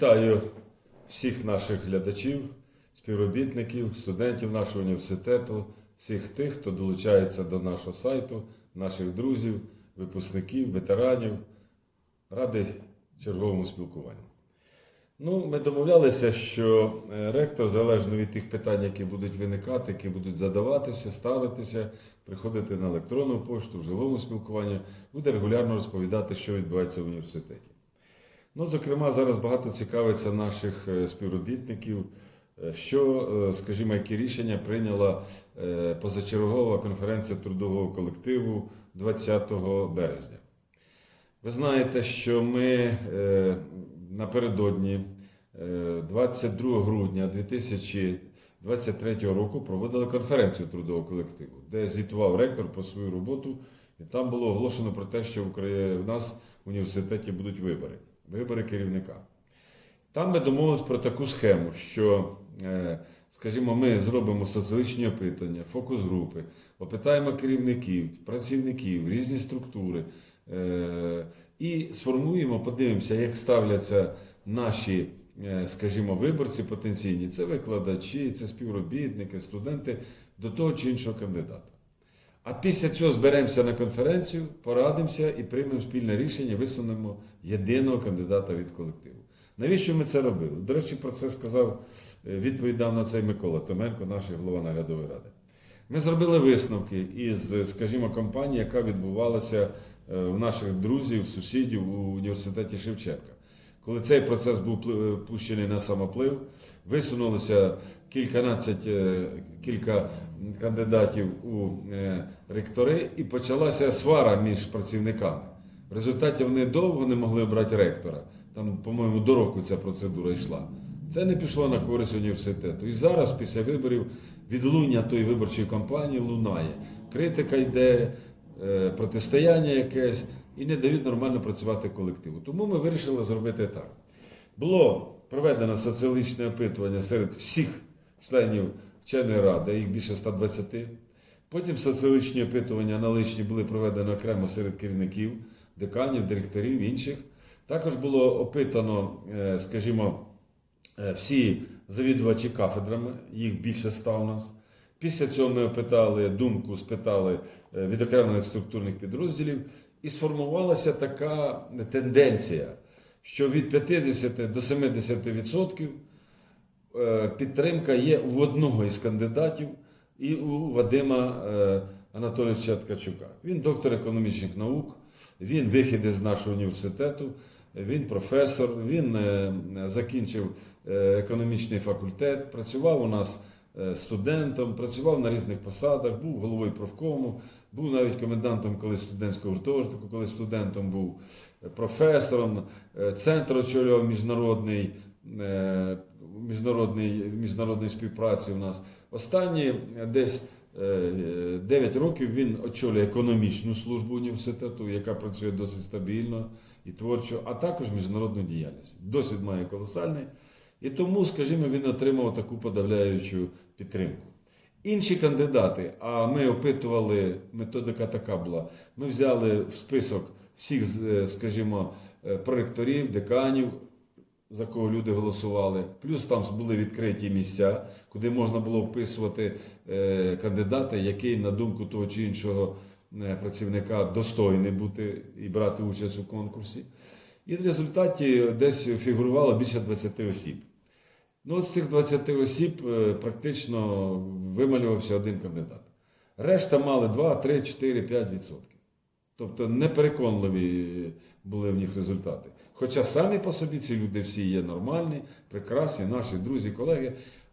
Вітаю всіх наших глядачів, співробітників, студентів нашого університету, всіх тих, хто долучається до нашого сайту, наших друзів, випускників, ветеранів. Радий черговому спілкуванню. Ну, ми домовлялися, що е, ректор, залежно від тих питань, які будуть виникати, які будуть задаватися, ставитися, приходити на електронну пошту, в живому спілкуванні, буде регулярно розповідати, що відбувається в університеті. Ну, зокрема, зараз багато цікавиться наших е, співробітників, е, що, е, скажімо, які рішення прийняла позачергова конференція трудового колективу 20 березня. Ви знаєте, що ми напередодні е, 22 грудня 2023 року проводили конференцію трудового колективу, де звітував ректор про свою роботу, і там було оголошено про те, що в нас в університеті будуть вибори, вибори керівника. Там ми домовились про таку схему, що, е, скажімо, ми зробимо соціологічні опитання, фокус-групи, опитаємо керівників, працівників, різні структури е, і сформуємо, подивимося, як ставляться наші, е, скажімо, виборці потенційні, це викладачі, це співробітники, студенти до того чи іншого кандидата. А після цього зберемося на конференцію, порадимося і приймемо спільне рішення, висунемо єдиного кандидата від колективу. Навіщо ми це робили? До речі, про це сказав, е, відповідав на це Микола Томенко, наш голова наглядової ради. Ми зробили висновки із, скажімо, компанії, яка відбувалася е, в наших друзів, сусідів у університеті Шевченка. Коли цей процес був пли- пущений на самоплив, висунулося кільканадцять, е, кілька кандидатів у е, ректори, і почалася свара між працівниками. В результаті вони довго не могли обрати ректора. Там, по-моєму, до року ця процедура йшла. Це не пішло на користь університету. І зараз, після виборів, відлуння тої виборчої кампанії лунає. Критика йде, е, протистояння якесь, і не дають нормально працювати колективу. Тому ми вирішили зробити так. Було проведено соціологічне опитування серед всіх членів вченої ради, їх більше 120. Потім соціологічні опитування аналогічні були проведені окремо серед керівників, деканів, директорів інших. Також було опитано, е, скажімо, е, всі завідувачі кафедрами, їх більше ста у нас. Після цього ми опитали думку, спитали е, відокремлених структурних підрозділів, і сформувалася така тенденція, що від 50 до 70% е, підтримка є в одного із кандидатів і у Вадима е, Анатолійовича Ткачука. Він доктор економічних наук, він вихід із нашого університету, він професор, він закінчив економічний факультет, працював у нас студентом, працював на різних посадах, був головою профкому, був навіть комендантом колись студентського гуртожитку, коли студентом був е, професором, е, центр очолював міжнародний. е, Міжнародний, міжнародної співпраці у нас. Останні е, десь е, 9 років він очолює економічну службу університету, яка працює досить стабільно і творчо, а також міжнародну діяльність. Досвід має колосальний. І тому, скажімо, він отримав таку подавляючу підтримку. Інші кандидати, а ми опитували, методика така була. Ми взяли в список всіх, скажімо, е, проректорів, деканів, за кого люди голосували. Плюс там були відкриті місця, куди можна було вписувати е, кандидата, який, на думку того чи іншого е, працівника, достойний бути і брати участь у конкурсі. І в результаті десь фігурувало більше 20 осіб. Ну, з цих 20 осіб е, практично вималювався один кандидат. Решта мали 2, 3, 4, 5 відсотків. Тобто непереконливі були в них результати. Хоча самі по собі ці люди всі є нормальні, прекрасні, наші друзі, колеги.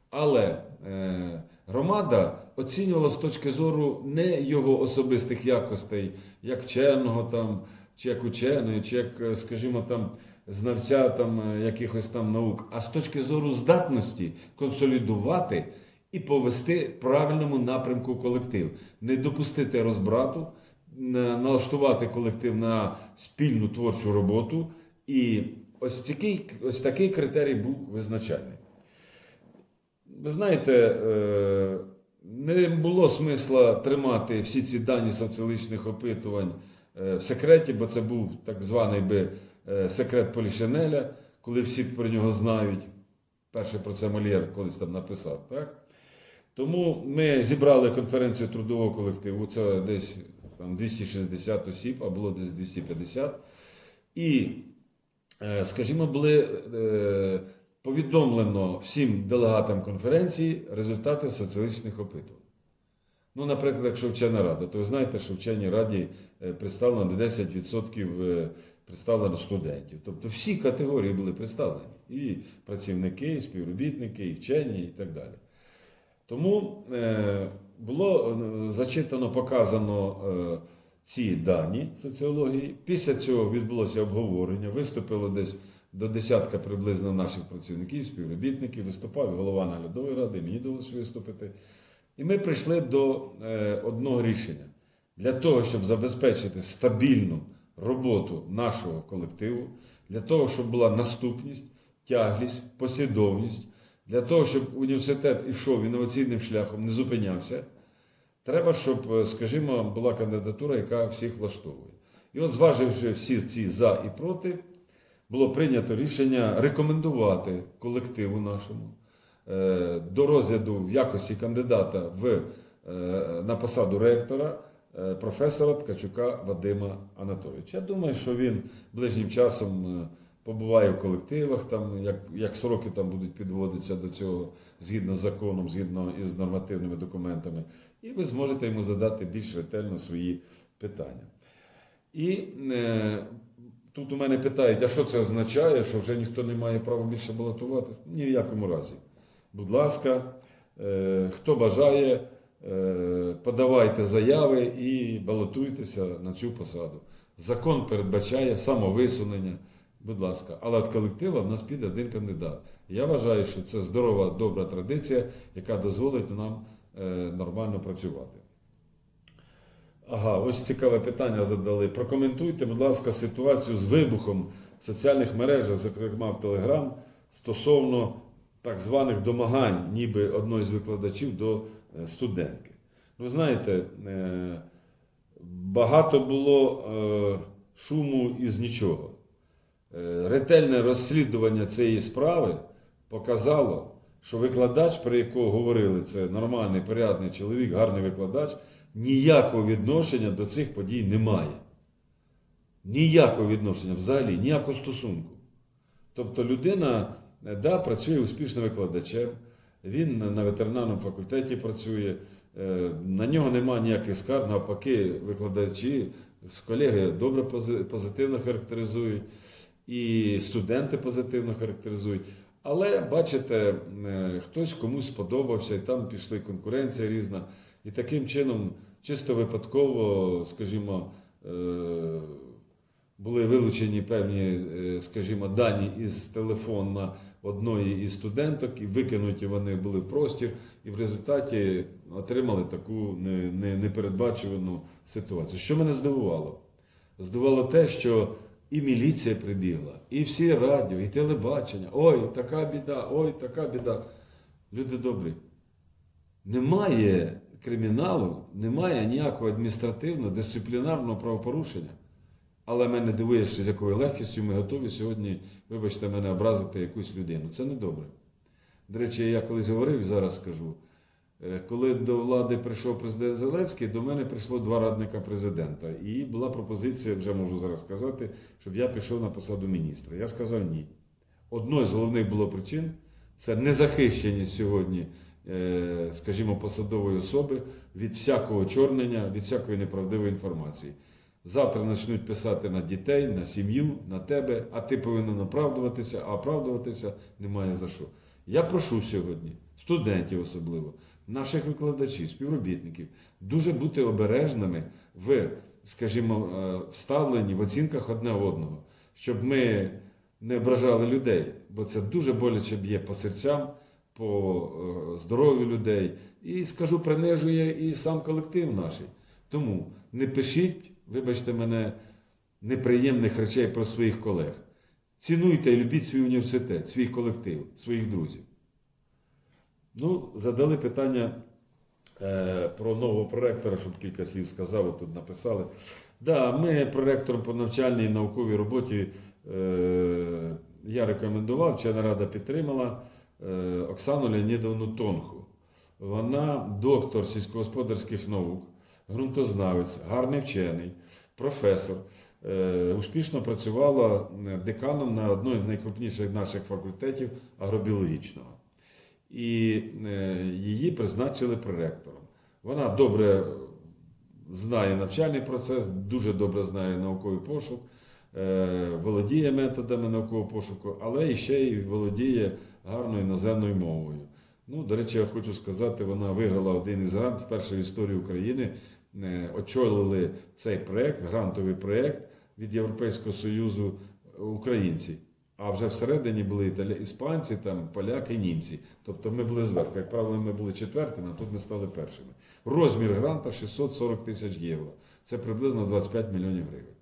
Але е, громада оцінювала з точки зору не його особистих якостей, як вченого там, чи як ученої, чи як, е, скажімо, там, знавця там, е, якихось там наук, а з точки зору здатності консолідувати і повести правильному напрямку колектив, не допустити розбрату, налаштувати колектив на спільну творчу роботу. І ось такий, ось такий критерій був визначальний. Ви знаєте, е, не було смисла тримати всі ці дані соціологічних опитувань е, в секреті, бо це був так званий би секрет Полішинеля. коли всі про нього знають. Перший про це Мольєр колись там написав. Так? Тому ми зібрали конференцію трудового колективу, це десь там 260 осіб, а було десь 250. І, е, скажімо, були е, повідомлено всім делегатам конференції результати соціологічних опитувань. Ну, наприклад, якщо вчена рада, то ви знаєте, що вченій раді е, представлено 10% е, представлено студентів. Тобто всі категорії були представлені. І працівники, і співробітники, і вчені, і так далі. Тому е, було е, зачитано, показано е, ці дані соціології. Після цього відбулося обговорення, виступило десь до десятка приблизно наших працівників, співробітників, виступав голова наглядової ради, мені довелося виступити. І ми прийшли до одного рішення для того, щоб забезпечити стабільну роботу нашого колективу, для того, щоб була наступність, тяглість, послідовність, для того, щоб університет ішов інноваційним шляхом, не зупинявся. Треба, щоб, е, скажімо, була кандидатура, яка всіх влаштовує. І от, зваживши всі ці за і проти, було прийнято рішення рекомендувати колективу нашому е, до розгляду в якості кандидата в, е, на посаду ректора професора Ткачука Вадима Анатолійовича. Я думаю, що він ближнім часом е, побуває в колективах, там, як, як сроки там будуть підводитися до цього згідно з законом, згідно із нормативними документами, і ви зможете йому задати більш ретельно свої питання. І е, тут у мене питають, а що це означає, що вже ніхто не має права більше балотувати? Ні в якому разі. Будь ласка, е, хто бажає, е, подавайте заяви і балотуйтеся на цю посаду. Закон передбачає самовисунення. Будь ласка, але від колектива в нас піде один кандидат. Я вважаю, що це здорова, добра традиція, яка дозволить нам е, нормально працювати. Ага, ось цікаве питання задали. Прокоментуйте, будь ласка, ситуацію з вибухом в соціальних мережах, зокрема в Телеграм, стосовно так званих домагань, ніби одної з викладачів до е, студентки. Ви знаєте, е, багато було е, шуму із нічого. Ретельне розслідування цієї справи показало, що викладач, про якого говорили, це нормальний, порядний чоловік, гарний викладач, ніякого відношення до цих подій немає. Ніякого відношення взагалі, ніякого стосунку. Тобто людина да, працює успішним викладачем, він на- на ветеринарному факультеті працює, е, на нього немає ніяких скарг, навпаки, викладачі з колеги добре позитивно характеризують, і студенти позитивно характеризують. Але бачите, е, хтось комусь сподобався, і там пішли конкуренція різна. І таким чином, чисто випадково, скажімо, е, були вилучені певні, е, скажімо, дані із телефона одної із студенток, і викинуті вони були в простір, і в результаті отримали таку не- не- непередбачувану ситуацію. Що мене здивувало? Здивувало те, що і міліція прибігла, і всі радіо, і телебачення. Ой, така біда, ой, така біда. Люди добрі. Немає криміналу, немає ніякого адміністративного, дисциплінарного правопорушення. Але мене дивує, що з якою легкістю ми готові сьогодні, вибачте, мене образити якусь людину. Це не добре. До речі, я колись говорив і зараз скажу. Е, Коли до влади прийшов президент Зеленський, до мене прийшло два радника президента. І була пропозиція, вже можу зараз сказати, щоб я пішов на посаду міністра. Я сказав ні. Одною з головних було причин це незахищеність сьогодні, е, скажімо, посадової особи від всякого чорнення, від всякої неправдивої інформації. Завтра почнуть писати на дітей, на сім'ю, на тебе, а ти повинен оправдуватися, а оправдуватися немає за що. Я прошу сьогодні, студентів особливо, наших викладачів, співробітників, дуже бути обережними в, скажімо, е, вставленні в оцінках одне одного, щоб ми не ображали людей, бо це дуже боляче б'є по серцям, по е, здоров'ю людей. І скажу, принижує і сам колектив наш. Тому не пишіть, вибачте мене, неприємних речей про своїх колег. Цінуйте і любіть свій університет, свій колектив, своїх друзів. Ну, задали питання е, про нового проректора, щоб кілька слів сказав, тут написали. Да, ми проректором по навчальній і науковій роботі е, я рекомендував, вчена рада підтримала е, Оксану Леонідовну Тонху. Вона доктор сільськогосподарських наук, ґрунтознавець, гарний вчений, професор. Е, Успішно працювала е, деканом на одному з найкрупніших наших факультетів агробіологічного. І е, її призначили проректором. Вона добре знає навчальний процес, дуже добре знає науковий пошук, володіє методами наукового пошуку, але і ще й володіє гарною іноземною мовою. Ну, до речі, я хочу сказати, вона виграла один із грантів вперше в історії України. Е, Очолили цей проект, грантовий проект від Європейського Союзу українці. А вже всередині були іспанці, там, поляки, німці. Тобто ми були зверху. Як правило, ми були четвертими, а тут ми стали першими. Розмір гранта 640 тисяч євро. Це приблизно 25 мільйонів гривень.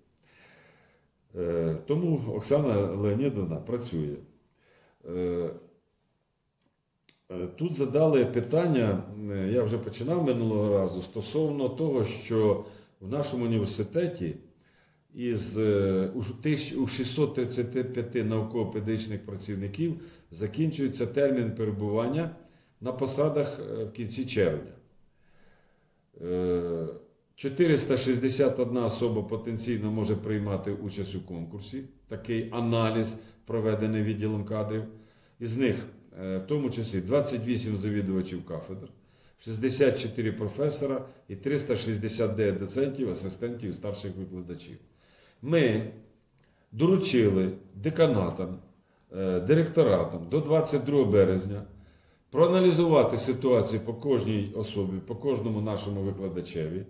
Е, Тому Оксана Леонідовна працює. Е, Тут задали питання, е, я вже починав минулого разу, стосовно того, що в нашому університеті із е, у тисяч- 635 науково-педагогічних працівників закінчується термін перебування на посадах в кінці червня. Е, 461 особа потенційно може приймати участь у конкурсі. Такий аналіз проведений відділом кадрів. Із них, в тому числі, 28 завідувачів кафедр, 64 професора і 369 доцентів, асистентів і старших викладачів. Ми доручили деканатам, е, директоратам до 22 березня проаналізувати ситуацію по кожній особі, по кожному нашому викладачеві,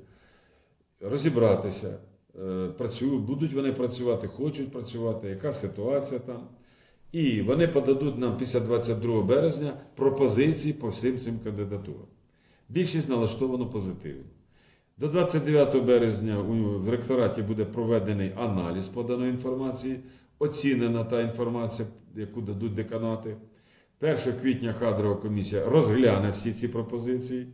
розібратися, е, працюють, будуть вони працювати, хочуть працювати, яка ситуація там. І вони подадуть нам після 22 березня пропозиції по всім цим кандидатурам. Більшість налаштовано позитивно. До 29 березня в ректораті буде проведений аналіз поданої інформації, оцінена та інформація, яку дадуть деканати. 1 квітня кадрова комісія розгляне всі ці пропозиції.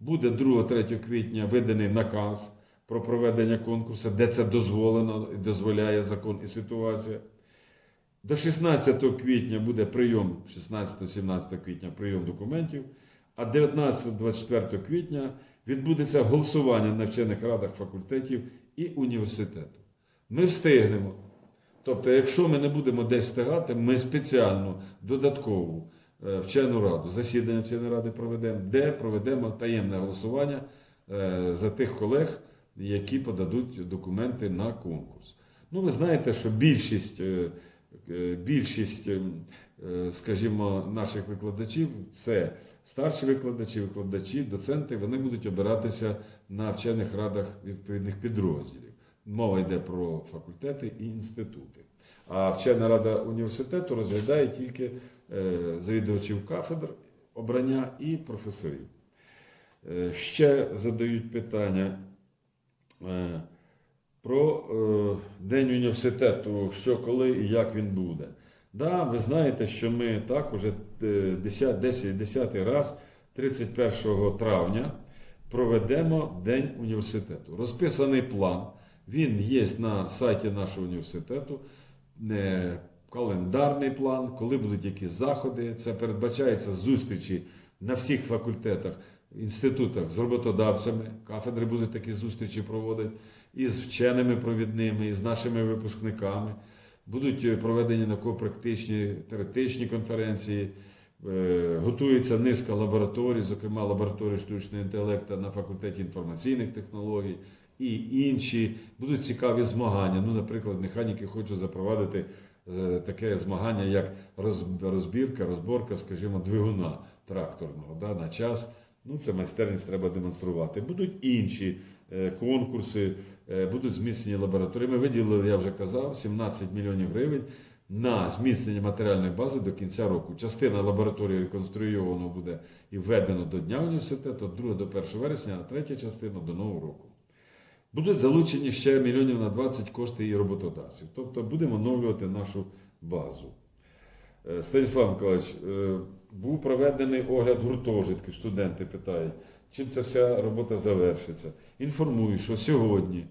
Буде 2-3 квітня виданий наказ про проведення конкурсу, де це дозволено і дозволяє закон і ситуація. До 16 квітня буде прийом, 16-17 квітня прийом документів, а 19-24 квітня відбудеться голосування на вчених радах факультетів і університету. Ми встигнемо. Тобто, якщо ми не будемо десь встигати, ми спеціально додаткову е, вчену раду, засідання вченої ради проведемо, де проведемо таємне голосування е, за тих колег, які подадуть документи на конкурс. Ну, ви знаєте, що більшість, е, більшість, е, е, скажімо, наших викладачів це старші викладачі, викладачі, доценти, вони будуть обиратися на вчених радах відповідних підрозділів. Мова йде про факультети і інститути. А вчена рада університету розглядає тільки е, завідувачів кафедр, обрання і професорів. Е, Ще задають питання е, про е, День університету, що коли і як він буде. Да, ви знаєте, що ми так уже 10, 10, 10 раз, 31 травня, проведемо День університету. Розписаний план. Він є на сайті нашого університету. е, Календарний план, коли будуть якісь заходи. Це передбачається зустрічі на всіх факультетах, інститутах з роботодавцями. Кафедри будуть такі зустрічі проводити із вченими провідними, із нашими випускниками. Будуть е, проведені науково-практичні теоретичні конференції. Е, Готується низка лабораторій, зокрема лабораторії штучного інтелекту на факультеті інформаційних технологій і інші. Будуть цікаві змагання. Ну, наприклад, механіки хочуть запровадити е, таке змагання, як розбірка, розборка, скажімо, двигуна тракторного да, на час. Ну, це майстерність треба демонструвати. Будуть інші е, конкурси, е, будуть зміцнені лабораторії. Ми виділили, я вже казав, 17 мільйонів гривень на зміцнення матеріальної бази до кінця року. Частина лабораторії реконструйовано буде і введено до Дня університету, друга до 1 вересня, а третя частина до Нового року. Будуть залучені ще мільйонів на 20 кошти і роботодавців. Тобто будемо оновлювати нашу базу. Е, Станіслав Миколаївич, е, був проведений огляд гуртожитків. Студенти питають, чим ця вся робота завершиться. Інформую, що сьогодні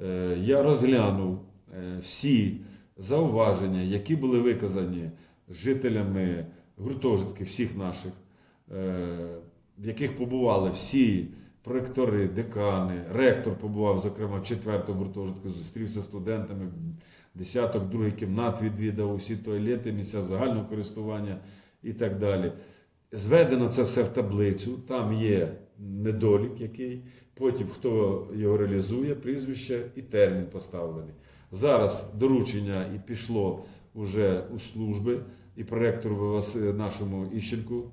е, я розглянув всі зауваження, які були виказані жителями гуртожитків всіх наших, в яких побували всі проектори, декани, ректор побував, зокрема, в четвертому гуртожитку, зустрівся з студентами, десяток других кімнат відвідав, усі туалети, місця загального користування і так далі. Зведено це все в таблицю, там є недолік який, потім хто його реалізує, прізвище і термін поставлений. Зараз доручення і пішло вже у служби і проректору нашому Іщенку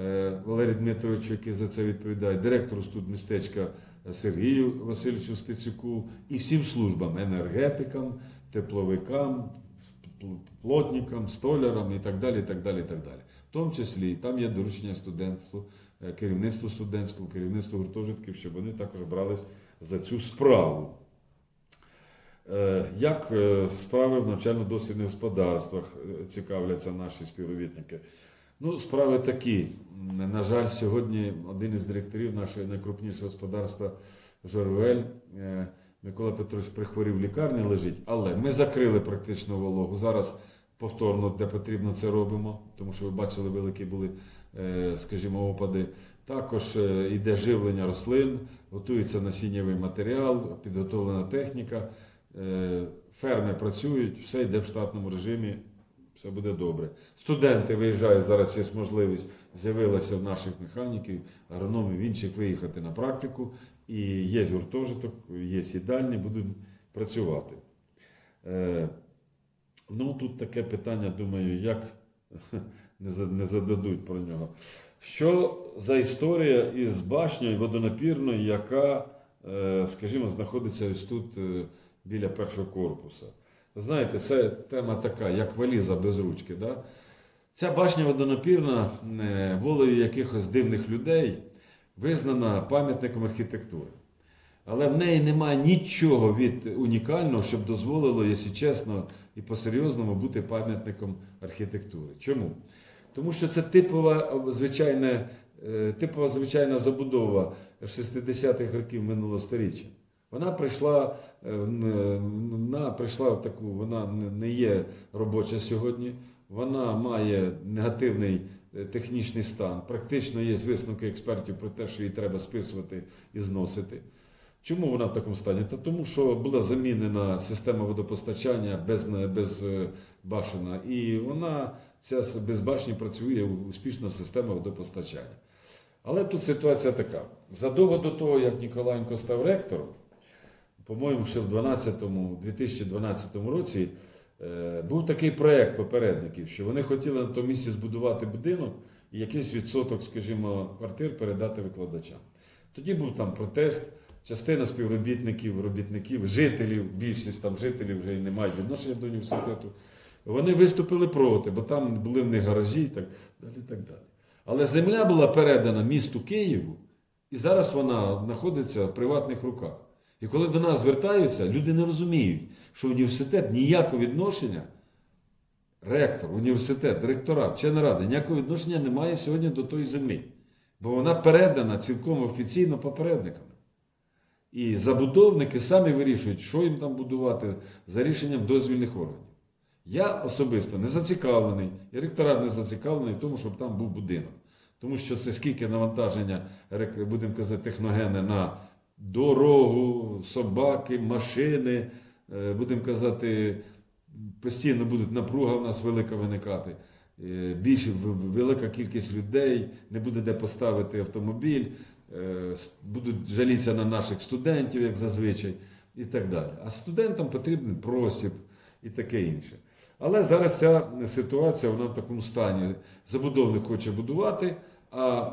е, Валерію Дмитровичу, який за це відповідає, директору студмістечка Сергію Васильовичу Стецюку і всім службам, енергетикам, тепловикам, плотникам, столярам і так далі. так далі, так далі. В тому числі там є доручення студентству, е, керівництву студентському, керівництву гуртожитків, щоб вони також брались за цю справу. Е, Як е, справи в навчально-дослідних господарствах цікавляться наші співробітники? Ну, справи такі. На жаль, сьогодні один із директорів нашого найкрупнішого господарства Жорвель Микола Петрович прихворів в лікарні лежить, але ми закрили практично вологу. Зараз повторно, де потрібно, це робимо, тому що ви бачили, великі були, е, скажімо, опади. Також е, йде живлення рослин, готується насіннєвий матеріал, підготовлена техніка. Е, Ферми працюють, все йде в штатному режимі, все буде добре. Студенти виїжджають, зараз є можливість, з'явилася в наших механіків, агрономів, інших виїхати на практику. І є гуртожиток, є сідальні, будуть працювати. Е, Ну, тут таке питання, думаю, як не за- не зададуть про нього. Що за історія із башнею водонапірною, яка, е, скажімо, знаходиться ось тут е, біля першого корпуса? Знаєте, це тема така, як валіза без ручки. Да? Ця башня водонапірна волею якихось дивних людей визнана пам'ятником архітектури. Але в неї немає нічого від унікального, щоб дозволило, якщо чесно і по-серйозному, бути пам'ятником архітектури. Чому? Тому що це типова звичайна, е, типова звичайна забудова 60-х років минулого століття. Вона прийшла, е, вона прийшла в таку, вона не- є робоча сьогодні, вона має негативний е, технічний стан. Практично є висновки експертів про те, що її треба списувати і зносити. Чому вона в такому стані? Та тому, що була замінена система водопостачання без, без е, башена, і вона, ця с- без башні працює успішна система водопостачання. Але тут ситуація така: задовго до того, як Ніколаєнко став ректором, по-моєму, ще в 2012 році е, був такий проєкт попередників, що вони хотіли на тому місці збудувати будинок і якийсь відсоток, скажімо, квартир передати викладачам. Тоді був там протест, частина співробітників, робітників, жителів, більшість там жителів вже і не мають відношення до університету. Вони виступили проти, бо там були в них гаражі і так далі. І так далі. Але земля була передана місту Києву, і зараз вона знаходиться в приватних руках. І коли до нас звертаються, люди не розуміють, що університет ніякого відношення, ректор, університет, директорат, члени ради, ніякого відношення не має сьогодні до тої землі. Бо вона передана цілком офіційно попередниками. І забудовники самі вирішують, що їм там будувати за рішенням дозвільних органів. Я особисто не зацікавлений, і ректорат не зацікавлений в тому, щоб там був будинок. Тому що це скільки навантаження, будемо казати, техногенне на дорогу, собаки, машини, е, будемо казати, постійно буде напруга в нас велика виникати. Е, Більш велика кількість людей, не буде де поставити автомобіль, е, будуть жалітися на наших студентів, як зазвичай, і так далі. А студентам потрібен простір і таке інше. Але зараз ця ситуація вона в такому стані. Забудовник хоче будувати, а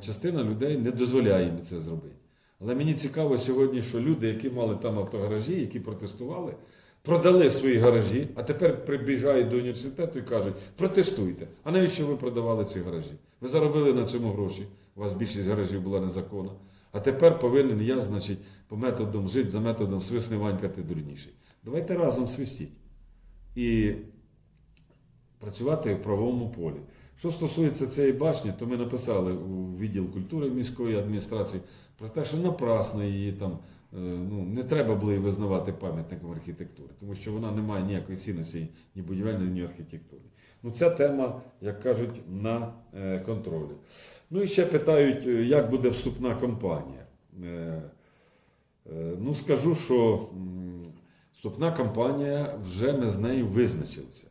частина людей не дозволяє їм це зробити. Але мені цікаво сьогодні, що люди, які мали там автогаражі, які протестували, продали свої гаражі, а тепер прибігають до університету і кажуть: протестуйте. А навіщо ви продавали ці гаражі? Ви заробили на цьому гроші. У вас більшість гаражів була незаконна. А тепер повинен я, значить, по методам жити за методом свисни Ванька, ти дурніший. Давайте разом свистіть. І працювати в правовому полі. Що стосується цієї башні, то ми написали у відділ культури міської адміністрації про те, що напрасно її там ну, не треба було її визнавати пам'ятником архітектури, тому що вона не має ніякої цінності ні будівельної, ні архітектурної. Ну, ця тема, як кажуть, на е, контролі. Ну і ще питають, е, як буде вступна кампанія. Е, е, Ну, скажу, що вступна кампанія вже ми з нею визначилися.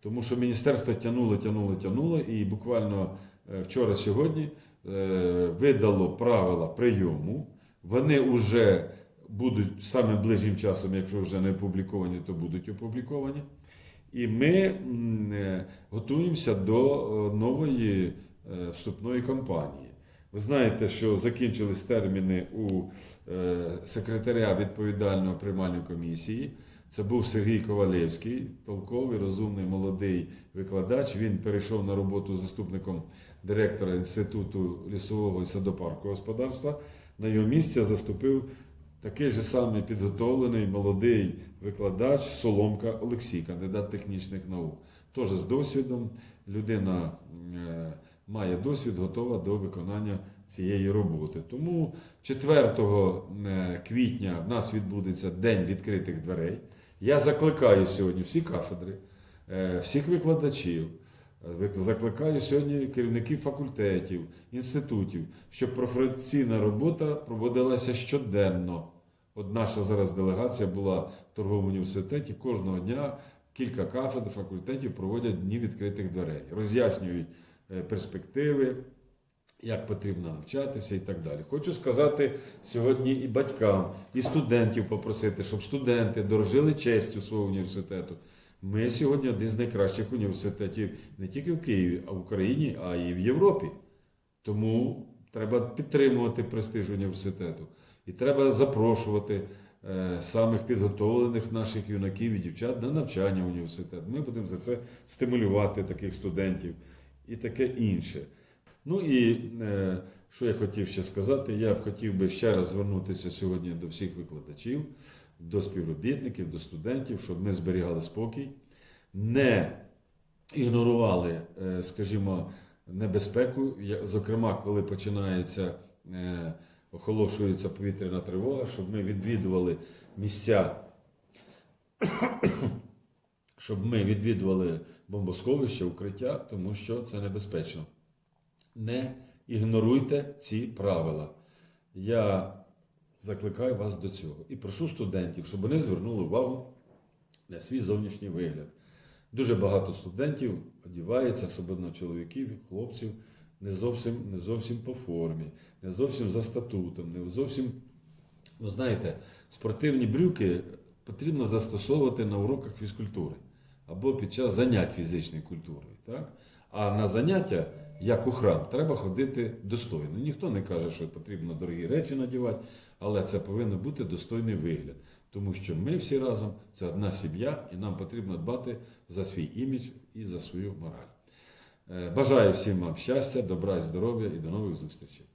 Тому що міністерство тягнуло, тягнуло, тягнуло, і буквально е, вчора-сьогодні е, видало правила прийому. Вони вже будуть саме ближчим часом, якщо вже не опубліковані, то будуть опубліковані. І ми е, готуємося до нової вступної кампанії. Ви знаєте, що закінчились терміни у секретаря відповідального приймальної комісії. Це був Сергій Ковалевський, толковий, розумний, молодий викладач. Він перейшов на роботу заступником директора Інституту лісового і садопаркового господарства. На його місце заступив такий же самий підготовлений молодий викладач Соломка Олексій, кандидат технічних наук. Теж з досвідом людина е, має досвід, готова до виконання цієї роботи. Тому 4 е, квітня в нас відбудеться День відкритих дверей. Я закликаю сьогодні всі кафедри, е, всіх викладачів. е, Закликаю сьогодні керівників факультетів, інститутів, щоб професійна робота проводилася щоденно. От наша зараз делегація була в торговому університеті. Кожного дня кілька кафедр, факультетів проводять дні відкритих дверей, роз'яснюють е, перспективи, як потрібно навчатися і так далі. Хочу сказати сьогодні і батькам, і студентів попросити, щоб студенти дорожили честю свого університету. Ми сьогодні один з найкращих університетів не тільки в Києві, а в Україні, а і в Європі. Тому треба підтримувати престиж університету. І треба запрошувати е, самих підготовлених наших юнаків і дівчат на навчання в університет. Ми будемо за це стимулювати таких студентів і таке інше. Ну і е, що я хотів ще сказати, я б хотів би ще раз звернутися сьогодні до всіх викладачів, до співробітників, до студентів, щоб ми зберігали спокій, не ігнорували, е, скажімо, небезпеку, зокрема, коли починається, е, охолошується повітряна тривога, щоб ми відвідували місця, щоб ми відвідували бомбосховища, укриття, тому що це небезпечно. Не ігноруйте ці правила. Я закликаю вас до цього і прошу студентів, щоб вони звернули увагу на свій зовнішній вигляд. Дуже багато студентів одіваються, особливо чоловіків, хлопців, не зовсім, не зовсім по формі, не зовсім за статутом, не зовсім. Ну, знаєте, спортивні брюки потрібно застосовувати на уроках фізкультури або під час занять фізичною культурою. Так? А на заняття, як у храм, треба ходити достойно. Ніхто не каже, що потрібно дорогі речі надівати, але це повинен бути достойний вигляд. Тому що ми всі разом це одна сім'я, і нам потрібно дбати за свій імідж і за свою мораль. Е, Бажаю всім вам щастя, добра і здоров'я і до нових зустрічей.